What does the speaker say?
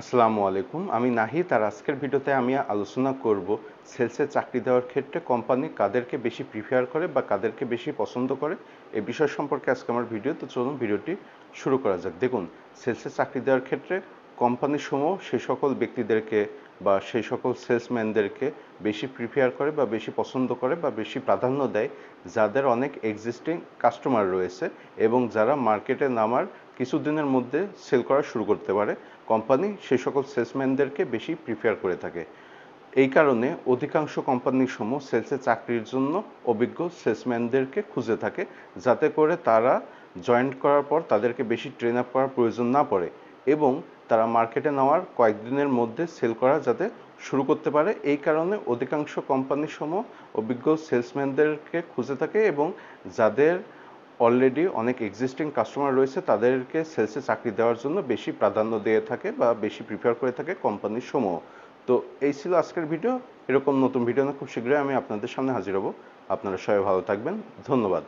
আসসালামু আলাইকুম। আমি নাহি তার আজকের ভিডিওতে আমি আলোচনা করব সেলসে চাকরি দেওয়ার ক্ষেত্রে কোম্পানি কাদেরকে বেশি প্রিফেয়ার করে বা কাদেরকে বেশি পছন্দ করে এই বিষয় সম্পর্কে আজকে আমার ভিডিও। তো চলুন ভিডিওটি শুরু করা যাক। দেখুন, সেলসে চাকরি দেওয়ার ক্ষেত্রে কোম্পানি সমূহ সেই সকল ব্যক্তিদেরকে বা সেই সকল সেলসম্যানদেরকে বেশি প্রিফেয়ার করে বা বেশি পছন্দ করে বা বেশি প্রাধান্য দেয়, যাদের অনেক এক্সিস্টিং কাস্টমার রয়েছে এবং যারা মার্কেটে নামার কিছুদিনের মধ্যে সেল করা শুরু করতে পারে, কোম্পানি সেই সকল সেলসম্যানদেরকে বেশি প্রিফেয়ার করে থাকে। এই কারণে অধিকাংশ কোম্পানির সমূহ সেলসে চাকরির জন্য অভিজ্ঞ সেলসম্যানদেরকে খুঁজে থাকে, যাতে করে তারা জয়েন্ট করার পর তাদেরকে বেশি ট্রেন আপ করার প্রয়োজন না পড়ে। এবং তারা মার্কেটে নেওয়ার কয়েকদিনের মধ্যে সেল করা যাতে শুরু করতে পারে। এই কারণে অধিকাংশ কোম্পানি সমূহ অভিজ্ঞ সেলসম্যানদেরকে খুঁজে থাকে এবং যাদের অলরেডি অনেক এক্সিস্টিং কাস্টমার রয়েছে, তাদেরকে সেলসে চাকরি দেওয়ার জন্য বেশি প্রাধান্য দিয়ে থাকে বা বেশি প্রিফার করে থাকে কোম্পানির সমূহ তো এই ছিল আজকের ভিডিও এরকম নতুন ভিডিও না, খুব শীঘ্রই আমি আপনাদের সামনে হাজির হব। আপনারা সবাই ভালো থাকবেন। ধন্যবাদ।